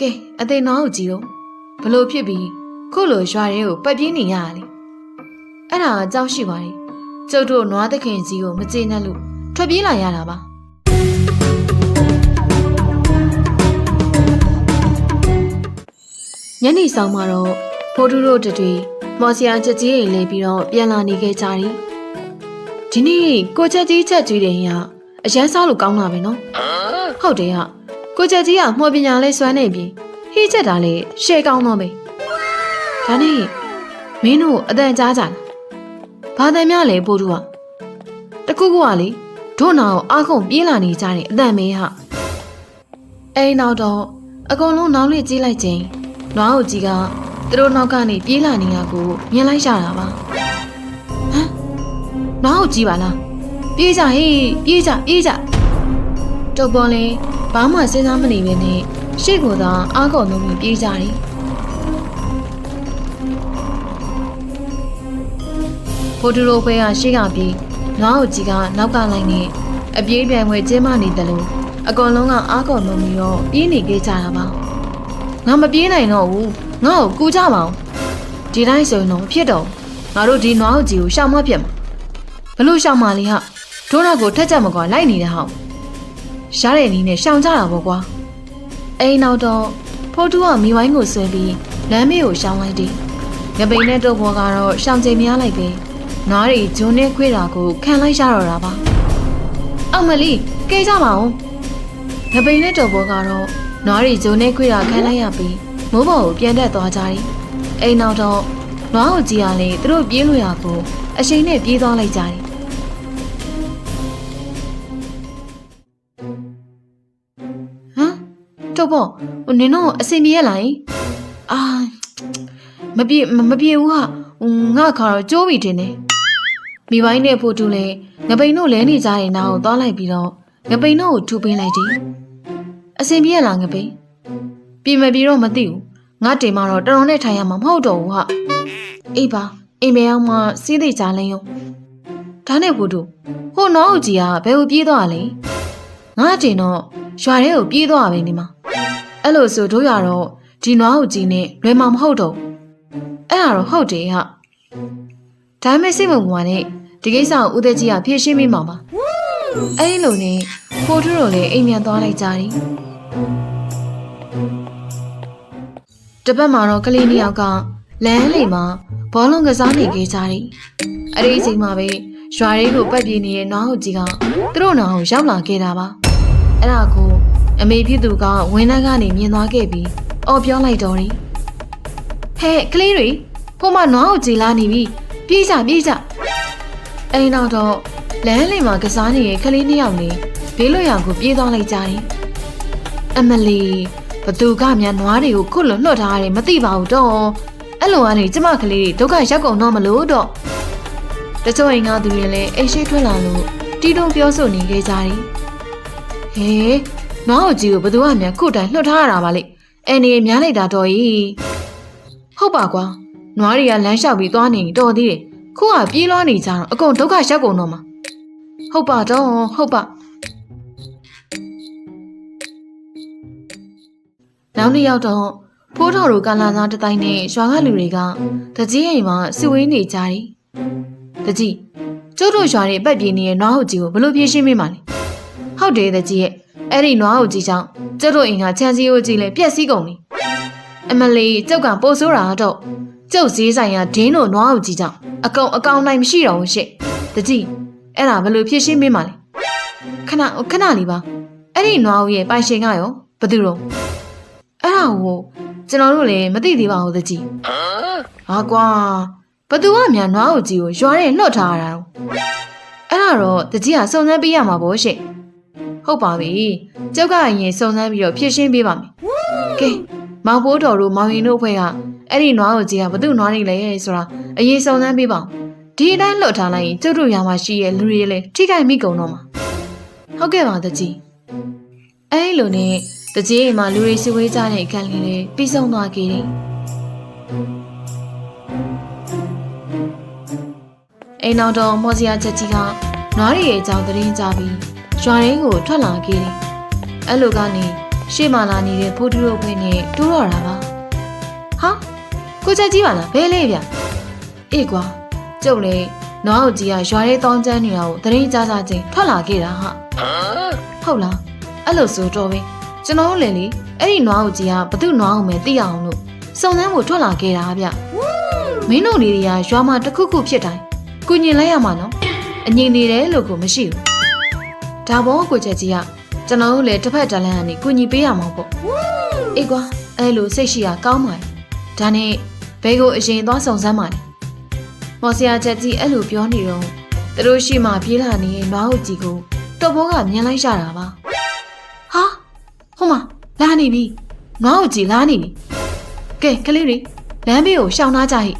ကဲအသိနောင်ကိုကြည့်တော့ဘလို့ဖြစ်ပြီးခုလိုရွာရဲကိုပတ်ပြေးနေရတာလေအဲ့ဒါအကြောက်ရှိပါလေကျုပ်တို့နွားသခင်ကြီးကိုမကျေနပ်လို့ထွက်ပြေးလာရတာပါညနေဆောင်မှာတော့ဖိုးတူတို့တတွေမော်စီယာချက်ကြီးတွေလဲပြီးတော့ပြန်လာနေခဲ့ကြတယ်ဒီနေ့ကိုချက်ကြီးချက်ကြီးတွေရအရန်စားလို့ကောင်းတာပဲနော်ဟုတ်တယ်ဟာ ကိုချက်ကြီးကမှော်ပညာလဲစွမ်းနေပြီဟိချက်တာလေရှေကောင်းတော့ပဲဒါနဲ့မင်းတို့အတန်ကြားကြလားဘာတန်များလဲပို့တူကတခုခုကလေတို့နာကိုအားကုန်ပြေးလာနေကြတယ်အတန်မေးဟာအိမ်နောက်တော့အကုန်လုံးနောင်လေးကြီးလိုက်ချင်းနွားကိုကြီးကသူတို့နောက်ကနေပြေးလာနေတာကိုမြင်လိုက်ရတာပါဟမ်နွားကိုကြီးပါလားပြေးကြဟေးပြေးကြပြေးကြ တုတ်ပေါ်လဲဘာမှစဉ်းစားမနေပဲနဲ့ရှေ့ကသာအားကုန်လုံးပြီးပြေးကြတယ်ဖိုတူရိုဖွဲကရှေ့ကပြေးနွားကိုကြီးကနောက်ကလိုက်နေအပြေးပြိုင်ွယ်ကျင်းမနေတယ်လို့အကောင်လုံးကအားကုန်လုံးပြီးတော့ပြေးနေခဲ့ကြတာပါငါမပြေးနိုင်တော့ဘူးငါ့ကိုကူကြပါအောင်ဒီတိုင်းဆိုရင်တော့မဖြစ်တော့ဘူးငါတို့ဒီနွားကိုကြီးကိုရှောင်မပြတ်မှာဘလို့ရှောင်မလဲဟာဒိုးနောက်ကိုထက်ချက်မကွာလိုက်နေတဲ့ဟောင်း ရှားတဲ့နီးနဲ့ရှောင်ကြတာပေါ့ကွာအိမ်နောက်တော့ဖိုးတူကမိဝိုင်းကိုဆွဲပြီးလမ်းမေးကိုရှောင်လိုက်တယ်ငပိန်နဲ့တော့ဘောကတော့ရှောင်ချိန်မရလိုက်ပဲနွားတွေဂျွန်းနဲ့ခွေးတာကိုခံလိုက်ရတော့တာပါအောင်မလီကဲကြပါဦးငပိန်နဲ့တော့ဘောကတော့နွားတွေဂျွန်းနဲ့ခွေးတာခံလိုက်ရပြီးမိုးပေါ်ကိုပြန်တက်သွားကြတယ်အိမ်နောက်တော့နွားကိုကြည့်ရလေသူတို့ပြေးလို့ရကိုအချိန်နဲ့ပြေးသွားလိုက်ကြတယ် တော့ဘောဟိုနင်တော့အစင်ပြေရလားယင်အာမပြေမမပြေဘူးဟာဟိုငါခါတော့ကျိုးပြီတင်တယ်မိပိုင်းနဲ့ဖို့တူလဲငပိန်တို့လဲနေကြရင်နားကိုသွားလိုက်ပြီးတော့ငပိန်တို့ကိုထူပေးလိုက်တယ်အစင်ပြေရလားငပိန်ပြေမပြေတော့မသိဘူးငါတင်မှာတော့တော်တော်နဲ့ထိုင်ရမှာမဟုတ်တော့ဘူးဟာအေးပါအိမ်မဲအောင်မှစီးသေးကြလဲယုံဒါနဲ့ဖို့တူဟိုနောင်ကြီးကဘယ်ကိုပြေးသွားလဲ ငါတင်တော့ရွာထဲကိုပြေးသွားပဲနေမှာအဲ့လိုဆိုတို့ရတော့ဒီနွားကိုကြီးနဲ့လွယ်မှာမဟုတ်တော့ဘူးအဲ့ဒါတော့ဟုတ်တယ်ဟာဒါမဲ့စိတ်မပူပါနဲ့ဒီကိစ္စကိုဦးသက်ကြီးကဖြေရှင်းမိမှာပါအဲ့လိုနဲ့ဖိုးထူးတို့လည်းအိမ်မြန်သွားလိုက်ကြတယ်တပတ်မှာတော့ကလေးနှစ်ယောက်ကလမ်းလေမှာဘောလုံးကစားနေကြကြတယ်အဲ့ဒီအချိန်မှာပဲရွာလေးကိုပတ်ပြေးနေတဲ့နွားဟုတ်ကြီးကသူတို့နာကိုရောက်လာခဲ့တာပါ အဲ့ဒါကိုအမေဖြစ်သူကဝင်းနှက်ကနေမြင်သွားခဲ့ပြီးအော်ပြောလိုက်တော့တယ်ဟဲ့ကလေးတွေဖို့မနွားကိုကြည်လာနေပြီပြေးကြပြေးကြအိမ်နောက်တော့လမ်းလေမှာကစားနေတဲ့ကလေးနှစ်ယောက်နေဘေးလွတ်ရာကိုပြေးသွားလိုက်ကြတယ်အမလီဘသူကမြန်နွားတွေကိုခုတ်လို့နှုတ်ထားရတယ်မသိပါဘူးတော့အဲ့လိုကနေကျမကလေးတွေဒုက္ခရောက်ကုန်တော့မလို့တော့တချို့အိမ်ကသူတွေလည်းအိမ်ရှိထွက်လာလို့တီတုံပြောဆိုနေခဲ့ကြတယ် ဟဲနွားကိုကြီးကိုဘသူကမြန်ခုတ်တိုင်းနှုတ်ထားရတာပါလေအဲ့နေများလိုက်တာတော့ကြီးဟုတ်ပါကွာနွားတွေကလမ်းလျှောက်ပြီးသွားနေရင်တော်သေးတယ်ခုကပြေးလွှားနေကြတော့အကုန်ဒုက္ခရောက်ကုန်တော့မှာဟုတ်ပါတော့ဟုတ်ပါနောက်တစ်ယောက်တော့ဖိုးတော်တို့ကလာသားတတိုင်းနဲ့ရွာကလူတွေကတကြီးအိမ်မှာစုဝေးနေကြတယ်တကြီးကျုပ်တို့ရွာတွေအပတ်ပြေးနေတဲ့နွားဟုတ်ကြီးကိုဘလို့ပြေးရှင်းမိမှာလဲ ဟုတ်တယ်တကြီးရဲ့အဲ့ဒီနွားဟုတ်ကြီးကြောင့်ကျုပ်တို့အိမ်ကချမ်းစည်းဟုတ်ကြီးလဲပြက်စီးကုန်ပြီအမလီကျုပ်ကပို့ဆိုးတာတော့ကျုပ်ဈေးဆိုင်ကဒင်းတို့နွားဟုတ်ကြီးကြောင့်အကောင်အကောင်နိုင်မရှိတော့ဘူးရှင့်တကြီးအဲ့ဒါဘလို့ပြေးရှင်းမိမှာလဲခဏခဏလေးပါအဲ့ဒီနွားဟုတ်ရဲ့ပိုင်ရှင်ကရောဘယ်သူတော့အဲ့ဒါကိုကျွန်တော်တို့လည်းမသိသေးပါဘူးတကြီးဟာကွာဘသူကမြန်နွားကိုကြီးကိုရွာထဲနှုတ်ထားရတာတော့အဲ့ဒါတော့တကြီးကစုံစမ်းပေးရမှာပေါ့ရှင့် ဟုတ်ပါပြီကျောက်ကရင်စုံစမ်းပြီးတော့ဖြည့်ရှင်းပေးပါမယ်ကဲမောင်ဖိုးတော်တို့မောင်ရင်တို့အဖွဲ့ကအဲ့ဒီနွားကိုကြီးကဘသူနွားနေလဲဆိုတာအရင်စုံစမ်းပေးပါဦးဒီအတိုင်းလွတ်ထားလိုက်ရင်ကျုပ်တို့ရွာမှာရှိရဲ့လူတွေလည်းထိခိုက်မိကုန်တော့မှာဟုတ်ကဲ့ပါတကြီးအဲ့လိုနဲ့တကြီးအိမ်မှာလူတွေစုဝေးကြတဲ့အခန်းလေးလေးပြီးဆုံးသွားခဲ့တယ်။အိမ်နောက်တော်မော်စီယာချက်ကြီးကနွားရီရဲ့အကြောင်းသတင်းကြားပြီး ရွာရင်းကိုထွက်လာခဲ့တယ်။အဲ့လိုကနေရှေ့မှာလာနေတဲ့ဖိုးထူးတို့ခွေနဲ့တူးတော့တာပါဟာကိုချက်ကြီးပါလားဘဲလေးဗျအေးကွာကျုပ်လေနွားကိုကြီးကရွာထဲတောင်းကျမ်းနေတာကိုသတရင်ကြားစားချင်းထွက်လာခဲ့တာဟာဟုတ်လားအဲ့လိုဆိုတော့ပဲကျွန်တော်တို့လည်းလေအဲ့ဒီနွားကိုကြီးကဘသူ့နွားကိုပဲသိရအောင်လို့စုံစမ်းဖို့ထွက်လာခဲ့တာဗျမင်းတို့လေးတွေကရွာမှာတစ်ခုခုဖြစ်တိုင်းကုညင်လိုက်ရမှာနော်အငြိမ်နေတယ်လို့ကိုမရှိဘူး ဒါဘောကိုချက်ကြီးကကျွန်တော်တို့လည်းတစ်ဖက်တလန်းကနေကုညီပေးရမှာပေါ့အေးကွာအဲ့လိုစိတ်ရှိရကောင်းပါလေဒါနဲ့ဘဲကိုအရင်သွားစုံစမ်းပါလေမော်စရာချက်ကြီးအဲ့လိုပြောနေတော့သူတို့ရှိမှပြေးလာနေတဲ့နွားဟုတ်ကြီးကိုတော်ဘောကမြင်လိုက်ရတာပါဟာဟိုမှာလာနေပြီနွားဟုတ်ကြီးလာနေပြီကဲကလေးတွေလမ်းဘေးကိုရှောင်နှားကြဟိ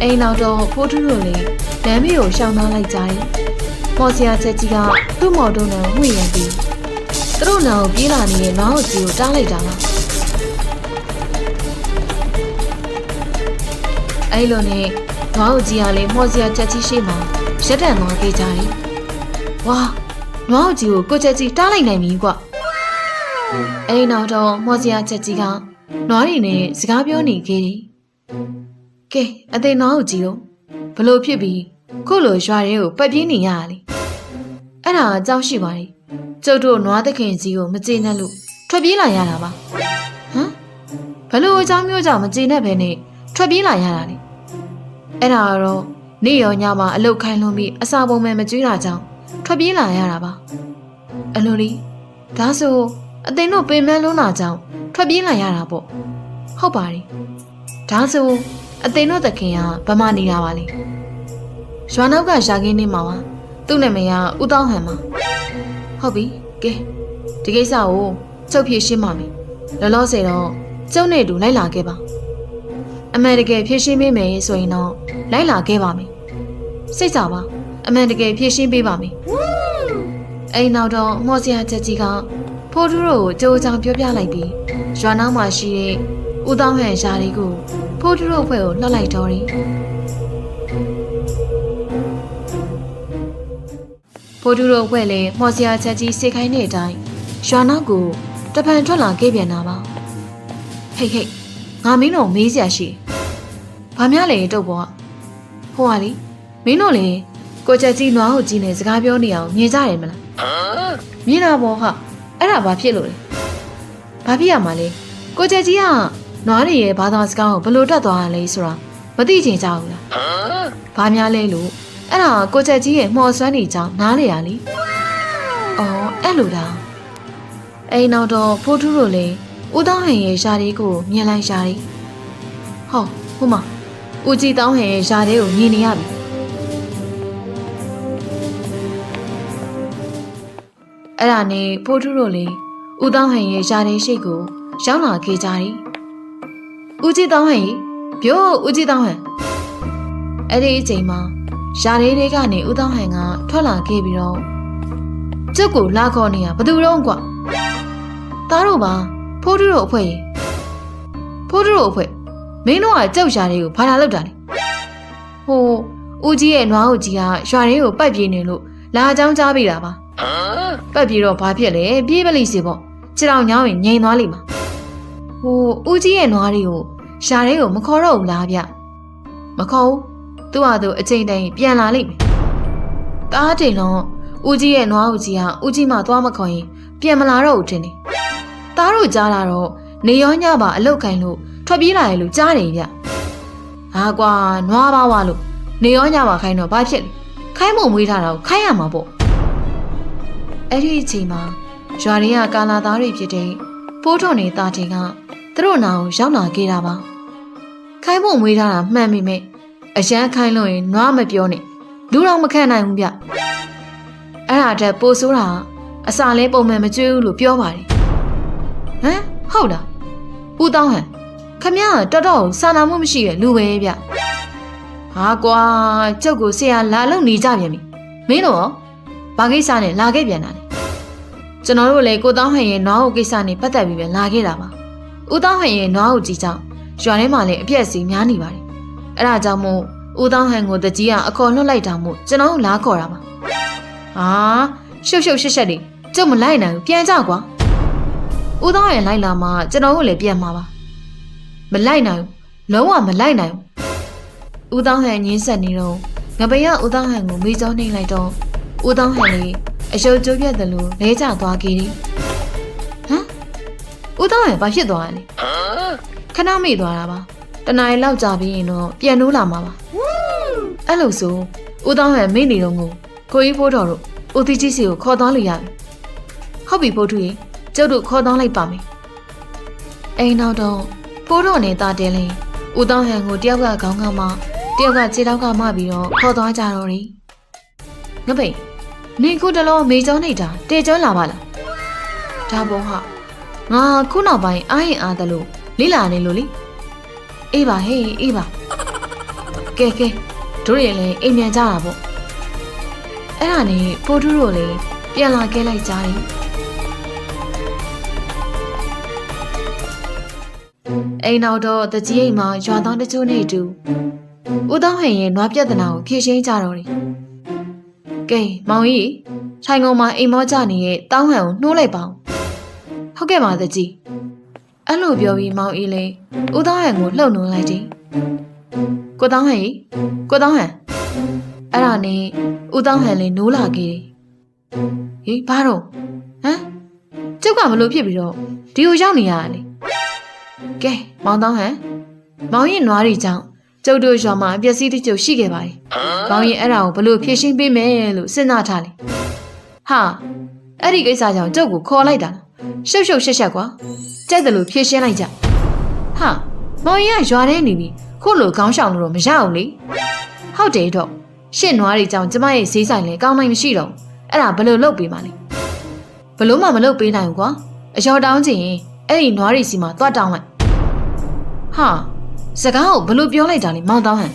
အိမ်နောက်တော့ဖိုးထူးတို့လည်းလမ်းဘေးကိုရှောင်နှားလိုက်ကြတယ် မော်စရာချက်ကြီးကသူ့မော်တုံးနဲ့ဝှေ့ရန်ပြီးသူတို့နောင်ပြေးလာနေတဲ့နွားဟုတ်ကြီးကိုတားလိုက်တာပါအဲ့လိုနဲ့နွားဟုတ်ကြီးကလည်းမော်စရာချက်ကြီးရှိမှရက်တန်သွားခဲ့ကြတယ်ဝါနွားဟုတ်ကြီးကိုကိုချက်ကြီးတားလိုက်နိုင်ပြီကွအဲ့ဒီနောက်တော့မော်စရာချက်ကြီးကနွားရီနဲ့စကားပြောနေခဲ့တယ်ကဲအသေးနွားဟုတ်ကြီးတို့ဘလို့ဖြစ်ပြီးခုလိုရွာရဲကိုပတ်ပြေးနေရတာလေ အဲ့ဒါအကြောင်းရှိပါလေကျုပ်တို့နွားသခင်ကြီးကိုမကျေနပ်လို့ထွက်ပြေးလာရတာပါဟမ်ဘလို့အကြောင်းမျိုးကြောင့်မကျေနပ်ဘဲနဲ့ထွက်ပြေးလာရတာလေအဲ့ဒါကတော့နေ့ရောညမှာအလုတ်ခိုင်းလွန်ပြီးအစာပုံမဲ့မကျွေးတာကြောင့်ထွက်ပြေးလာရတာပါအလိုလီဒါဆိုအသိန်းတို့ပင်မလုံးတာကြောင့်ထွက်ပြေးလာရတာပေါ့ဟုတ်ပါတယ်ဒါဆိုအသိန်းတို့သခင်ကဗမာနေတာပါလေရွာနောက်ကရှာခင်းနေမှာပါ သူ့နာမည်ကဦးတောင်းဟန်ပါဟုတ်ပြီကဲဒီကိစ္စကိုကျုပ်ဖြေရှင်းပါမယ်လောလောဆယ်တော့ကျုပ်နဲ့အတူလိုက်လာခဲ့ပါအမှန်တကယ်ဖြေရှင်းပေးမယ်ဆိုရင်တော့လိုက်လာခဲ့ပါမယ်စိတ်ကြပါအမှန်တကယ်ဖြေရှင်းပေးပါမယ်အိမ်နောက်တော့မော်စရာချက်ကြီးကဖိုးထူးတို့ကိုကြိုးချောင်ပြောပြလိုက်ပြီးရွာနောက်မှာရှိတဲ့ဦးတောင်းဟန်ရှားလေးကိုဖိုးထူးတို့ဖွဲ့ကိုလှောက်လိုက်တော့တယ် ဖိုးထူးတို့ဖွဲ့လည်းမော်စရာချက်ကြီးစေခိုင်းတဲ့အတိုင်းရွာနောက်ကိုတပံထွက်လာခဲ့ပြန်တာပါဟိတ်ဟိတ်ငါမင်းတို့မေးစရာရှိတယ်ဘာများလဲတုတ်ပေါ်ကဟိုဟာလေမင်းတို့လေကိုချက်ကြီးနွားဟုတ်ကြီးနဲ့စကားပြောနေအောင်မြင်ကြတယ်မလားမြင်တာပေါ့ဟာအဲ့ဒါဘာဖြစ်လို့လဲဘာဖြစ်ရမှာလဲကိုချက်ကြီးကနွားတွေရဲ့ဘာသာစကားကိုဘယ်လိုတက်သွားရလဲဆိုတာမသိချင်ကြဘူးလားဘာများလဲလို့ အဲ့ဒါကိုချက်ကြီးရဲ့မှော်စွမ်းနေကြောင်းနားလေရလေအော်အဲ့လိုလားအိမ်နောက်တော့ဖိုးထူးတို့လည်းဦးတောင်းဟန်ရဲ့ရှားလေးကိုမြင်လိုက်ရှားတယ်ဟောဟိုမှာဦးကြည်တောင်းဟန်ရဲ့ရှားလေးကိုမြင်နေရပြီအဲ့ဒါနဲ့ဖိုးထူးတို့လည်းဦးတောင်းဟန်ရဲ့ရှားလေးရှိကိုရောက်လာခဲ့ကြတယ်ဦးကြည်တောင်းဟန်ဘို့ဦးကြည်တောင်းဟန်အဲ့ဒီအချိန်မှာ ရှားလေးတွေကနေဦးတောင်းဟန်ကထွက်လာခဲ့ပြီးတော့ကျုပ်ကိုလာခေါ်နေတာဘယ်သူတော့ကွာသားတို့ပါဖိုးတူတို့အဖွဲ့ရေဖိုးတူတို့အဖွဲ့မင်းတို့ကကြောက်ရှာတွေကိုဘာလာလောက်တာလဲဟိုဦးကြီးရဲ့နွားဦးကြီးကရွာရင်းကိုပတ်ပြေးနေလို့လာအကြောင်းကြားပေးတာပါပတ်ပြေးတော့ဘာဖြစ်လဲပြေးပလိစီပေါ့ခြေတော်ညောင်းရင်ငြိမ်သွားလိမ့်မှာဟိုဦးကြီးရဲ့နွားတွေကိုရှာရဲကိုမခေါ်တော့ဘူးလားဗျမခေါ်ဘူး သူ့ဟာသူအချိန်တိုင်းပြန်လာလိမ့်မယ်တားတင်တော့ဦးကြီးရဲ့နွားဦးကြီးကဦးကြီးမှသွားမခေါ်ရင်ပြန်မလာတော့ဘူးထင်တယ်သားတို့ကြားလာတော့နေရောညပါအလုတ်ခိုင်းလို့ထွက်ပြေးလာရလို့ကြားတယ်ဗျ။ဟာကွာနွားပါဝါလို့နေရောညပါခိုင်းတော့ဘာဖြစ်လဲ။ခိုင်းမမွေးထားတာကိုခိုင်းရမှာပေါ့။အဲ့ဒီအချိန်မှာရွာရင်းကကာလာသားတွေဖြစ်တဲ့ပိုးထွန်နေတာတင်ကသူတို့နာကိုရောက်လာခဲ့တာပါ။ခိုင်းမမွေးထားတာမှန်ပြီမဲ့ အရန်ခိုင်းလို့ရင်နွားမပြောနဲ့လူတော့မခံနိုင်ဘူးဗျ။အဲ့ဒါတက်ပိုဆိုးတာအစာလဲပုံမှန်မကျွေးဘူးလို့ပြောပါတယ်ဟမ်ဟုတ်လားဦးတောင်းဟန်ခမရတော်တော်စာနာမှုမရှိရဲ့လူပဲဗျဟာကွာကျုပ်ကိုဆရာလာလုံနေကြပြန်ပြီမင်းတို့ရောဘာကိစ္စနဲ့လာခဲ့ပြန်တာလဲကျွန်တော်တို့လည်းကိုတောင်းဟန်ရဲ့နွားဟုတ်ကိစ္စနဲ့ပတ်သက်ပြီးပဲလာခဲ့တာပါဦးတောင်းဟန်ရဲ့နွားဟုတ်ကြီးကြောင့်ရွာထဲမှာလည်းအပြက်စီများနေပါတယ် အဲ့ဒါကြောင့်မို့ဦးတောင်းဟန်ကိုတကြီးကအခေါ်လွတ်လိုက်တာမို့ကျွန်တော်တို့လာခေါ်တာပါဟာရှုပ်ရှုပ်ရှက်ရှက်တွေကျုပ်မလိုက်နိုင်ဘူးပြန်ကြကွာဦးသောဟန်လိုက်လာမှကျွန်တော်တို့လည်းပြတ်မှာပါမလိုက်နိုင်ဘူးလုံးဝမလိုက်နိုင်ဘူးဦးသောဟန်ငင်းဆက်နေတော့ငပရဦးသောဟန်ကိုမိကြောနှိမ့်လိုက်တော့ဦးသောဟန်လေးအယုတ်ကျိုးပြတ်တယ်လို့လဲကျသွားခဲ့တယ်ဟမ်ဦးသောဟန်ဘာဖြစ်သွားလဲခဏမေ့သွားတာပါ တနားရီလောက်ကြာပြီးရင်တော့ပြန်နိုးလာမှာပါအဲ့လိုဆိုဦးသောဟန်မိတ်နေတော့ကိုကိုကြီးဖိုးတော်တို့ဦးသီးကြီးစီကိုခေါ်သွားလို့ရတယ်ဟုတ်ပြီဖိုးထူရေကျုပ်တို့ခေါ်သွားလိုက်ပါမယ်အိမ်နောက်တော့ဖိုးတော်နဲ့တာတဲလင်းဦးသောဟန်ကိုတယောက်ကခေါင်းကမှတယောက်ကခြေထောက်ကမှပြီးတော့ခေါ်သွားကြတော့တယ်ငပိတ်နေခုတလုံးမေကျောင်းနေတာတေကျောင်းလာပါလားဒါပုံဟာငါခုနောက်ပိုင်းအားရင်အားတယ်လို့လိလာနေလို့လေ အေးပါဟေးအေးပါကဲကဲတို့ရလည်းအိမ်မြန်ကြတာပေါ့အဲ့ဒါနဲ့ဖိုးထူးတို့လည်းပြန်လာခဲ့လိုက်ကြတယ်အိမ်နောက်တော့တကြီးအိမ်မှာရွာသားတချို့နဲ့အတူဦးသောဟန်ရဲ့နွားပြဿနာကိုဖြေရှင်းကြတော့တယ်ကဲမောင်ကြီးထိုင်ကုန်မှာအိမ်မောကြနေတဲ့တောင်းဟန်ကိုနှိုးလိုက်ပါဦးဟုတ်ကဲ့ပါတကြီး အဲ့လိုပြောပြီးမောင်အေးလေးဦးသောဟန်ကိုလှုပ်နှိုးလိုက်တယ်ကိုတောင်းဟန်ကြီးကိုတောင်းဟန်အဲ့ဒါနဲ့ဦးတောင်းဟန်လေးနိုးလာခဲ့တယ်ဟေးဘာတော့ဟမ်ကျုပ်ကမလို့ဖြစ်ပြီးတော့ဒီကိုရောက်နေရတာလေကဲမောင်တောင်းဟန်မောင်ရင်နွားတွေကြောင့်ကျုပ်တို့ရွာမှာအပျက်စီးတစ်ချို့ရှိခဲ့ပါတယ်မောင်ရင်အဲ့ဒါကိုဘလို့ဖြေရှင်းပေးမယ်လို့စဉ်းစားထားလေဟာအဲ့ဒီကိစ္စကြောင့်ကျုပ်ကိုခေါ်လိုက်တာလား ရှုပ်ရှုပ်ရှက်ရှက်ကွာကြိုက်တယ်လို့ဖြေရှင်းလိုက်ကြဟာမောင်ရင်ကရွာထဲနေပြီခုလိုခေါင်းရှောင်လို့တော့မရအောင်လေဟုတ်တယ်တော့ရှင့်နွားတွေကြောင့်ကျမရဲ့ဈေးဆိုင်လဲကောင်းနိုင်မရှိတော့ဘူးအဲ့ဒါဘယ်လိုလုပ်ပေးပါလဲဘလို့မှမလုပ်ပေးနိုင်ဘူးကွာအလျော်တောင်းချင်ရင်အဲ့ဒီနွားတွေစီမှာတွတ်တောင်းလိုက်ဟာစကားကိုဘလို့ပြောလိုက်တာလဲမောင်တောင်းဟန်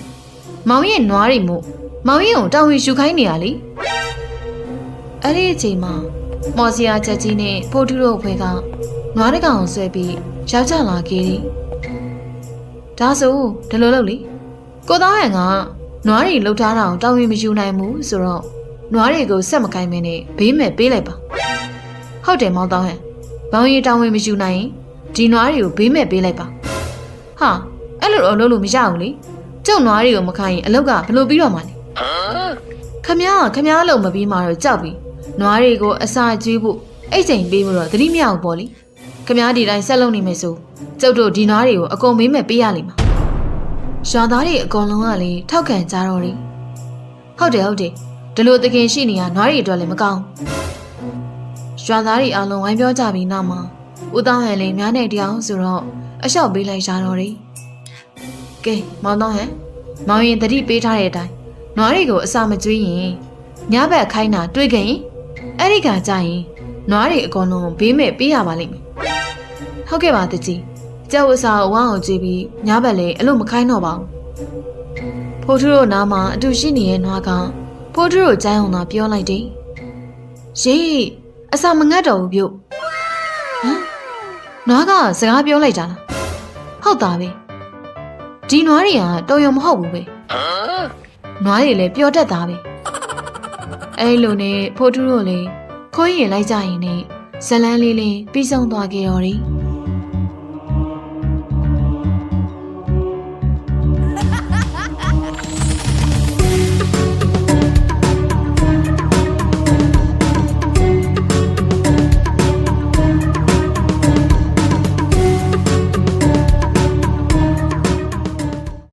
မောင်ရဲ့နွားတွေမို့မောင်ရဲ့ကိုတောင်းဝင်ရှူခိုင်းနေရလေအဲ့ဒီအချိန်မှာ မော်စီယာချက်ကြီးနဲ့ဖိုးထူးတို့ဖွဲ့ကနွားတကောင်ကိုဆွဲပြီးရောက်ကြလာခဲ့တယ်ဒါဆိုဒီလိုလုပ်လေကိုသားဟန်ကနွားတွေလှုပ်ထားတာကိုတောင်းရင်မယူနိုင်ဘူးဆိုတော့နွားတွေကိုဆက်မကိုင်းမင်းနဲ့ဘေးမဲ့ပေးလိုက်ပါဟုတ်တယ်မောင်တောင်းဟန်ဘောင်ရီတောင်းရင်မယူနိုင်ရင်ဒီနွားတွေကိုဘေးမဲ့ပေးလိုက်ပါဟာအဲ့လိုတော့လုပ်လို့မရဘူးလေကျုပ်နွားတွေကိုမခိုင်းရင်အလောက်ကဘယ်လိုပြီးတော့မှလဲခမ ्या ခမ ्या လုံးမပြီးမှတော့ကြောက်ပြီ နွားတွေကိုအစာကျွေးဖို့အဲ့ချိန်ပေးဖို့တော့သတိမရဘူးပေါ့လေခမ ्या ဒီတိုင်းဆက်လုပ်နေမယ်ဆိုကျုပ်တို့ဒီနွားတွေကိုအကုန်ဘေးမဲ့ပေးရလိမ့်မှာရွာသားတွေအကုန်လုံးကလည်းထောက်ခံကြတော့တယ်ဟုတ်တယ်ဟုတ်တယ်ဒီလိုတခင်ရှိနေရနွားတွေအတွက်လည်းမကောင်းရွာသားတွေအလုံးဝိုင်းပြောကြပြီးနောက်မှာဦးတောင်းဟန်လည်းများနေတရားဆိုတော့အလျှောက်ပေးလိုက်ရတော့တယ်ကဲမောင်တောင်းဟန်မောင်ရင်တတိပေးထားတဲ့အတိုင်းနွားတွေကိုအစာမကျွေးရင်ညဘက်ခိုင်းတာတွေးခင် အဲ့ဒီကကြရင်နွားတွေအကုန်လုံးဘေးမဲ့ပေးရပါလိမ့်မယ်ဟုတ်ကဲ့ပါတကြီးကျောက်ဝစာဝမ်းအောင်ကြည့်ပြီးညဘက်လည်းအလို့မခိုင်းတော့ပါဘူးဖိုးထူးတို့နားမှာအတူရှိနေတဲ့နွားကဖိုးထူးတို့ကျိုင်းအောင်သာပြောလိုက်တယ်ရေးအစာမငတ်တော့ဘူးပြုတ်ဟမ်နွားကစကားပြောလိုက်တာလားဟုတ်တာပဲဒီနွားတွေကတော်ရုံမဟုတ်ဘူးပဲနွားတွေလည်းပြောတတ်တာပဲ အဲ့လိုနဲ့ဖိုးထူးတို့လည်းခိုးရင်လိုက်ကြရင်နဲ့ဇလန်းလေးလေးပြီးဆုံးသွားကြရော်တယ်